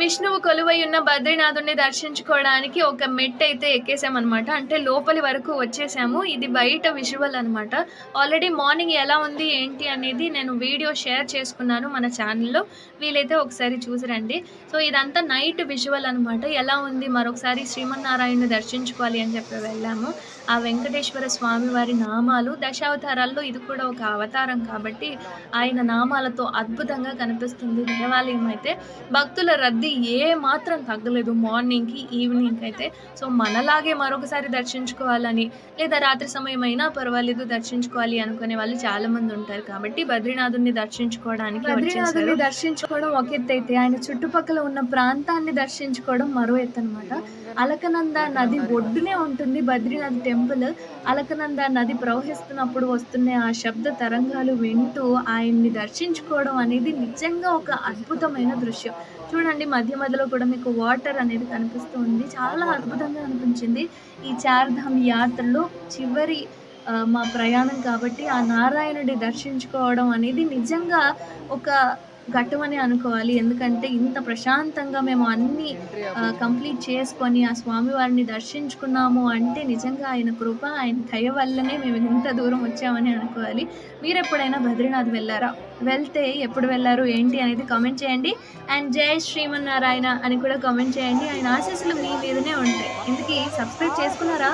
విష్ణువు కొలువై ఉన్న బద్రీనాథుడిని దర్శించుకోవడానికి ఒక మెట్ అయితే ఎక్కేసామన్నమాట అంటే లోపలి వరకు వచ్చేసాము. ఇది బయట విజువల్ అనమాట ఆల్రెడీ మార్నింగ్ ఎలా ఉంది ఏంటి అనేది నేను వీడియో షేర్ చేసుకున్నాను మన ఛానల్లో. వీలైతే ఒకసారి చూసిరండి సో ఇదంతా నైట్ విజువల్ అనమాట ఎలా ఉంది మరొకసారి శ్రీమన్నారాయణని దర్శించుకోవాలి అని చెప్పి వెళ్ళాము. ఆ వెంకటేశ్వర స్వామి వారి నామాలు దశావతారాల్లో ఇది కూడా ఒక అవతారం కాబట్టి ఆయన నామాలతో అద్భుతంగా కనిపిస్తుంది దేవాలయం అయితే. భక్తుల రద్దీ ఏ మాత్రం తగ్గలేదు. మార్నింగ్కి ఈవినింగ్కి అయితే. సో మనలాగే మరొకసారి దర్శించుకోవాలని లేదా రాత్రి సమయం అయినా పర్వాలేదు దర్శించుకోవాలి అనుకునే వాళ్ళు చాలా మంది ఉంటారు. కాబట్టి బద్రీనాథుని దర్శించుకోవడానికి బద్రీనాథుని దర్శించుకోవడం ఒక ఎత్తు అయితే. ఆయన చుట్టుపక్కల ఉన్న ప్రాంతాన్ని దర్శించుకోవడం మరో ఎత్తు అనమాట అలకనంద నది ఒడ్డునే ఉంటుంది. బద్రీనాథ్ టెంపుల్ అలకనంద నది ప్రవహిస్తున్నప్పుడు వస్తున్న ఆ శబ్ద తరంగాలు వింటూ ఆయన్ని దర్శించుకోవడం అనేది నిజంగా ఒక అద్భుతమైన దృశ్యం. చూడండి మధ్య మధ్యలో కూడా మీకు వాటర్ అనేది కనిపిస్తూ ఉంది చాలా అద్భుతంగా అనిపించింది. ఈ చార్ధామ్ యాత్రలో చివరి మా ప్రయాణం కాబట్టి ఆ నారాయణుడి దర్శించుకోవడం అనేది నిజంగా ఒక ఘట్టమని అనుకోవాలి. ఎందుకంటే ఇంత ప్రశాంతంగా మేము అన్ని కంప్లీట్ చేసుకొని ఆ స్వామివారిని దర్శించుకున్నాము అంటే నిజంగా ఆయన కృప ఆయన దయ వల్లనే మేము ఇంత దూరం వచ్చామని అనుకోవాలి. మీరు ఎప్పుడైనా బద్రీనాథ్ వెళ్ళారా? వెళ్తే ఎప్పుడు వెళ్ళారు? ఏంటి అనేది కామెంట్ చేయండి. అండ్ జై శ్రీమన్నారాయణ అని కూడా కామెంట్ చేయండి. ఆయన ఆశీస్సులు మీ మీదనే ఉంటాయి. ఇందుకీ సబ్స్క్రైబ్ చేసుకున్నారా?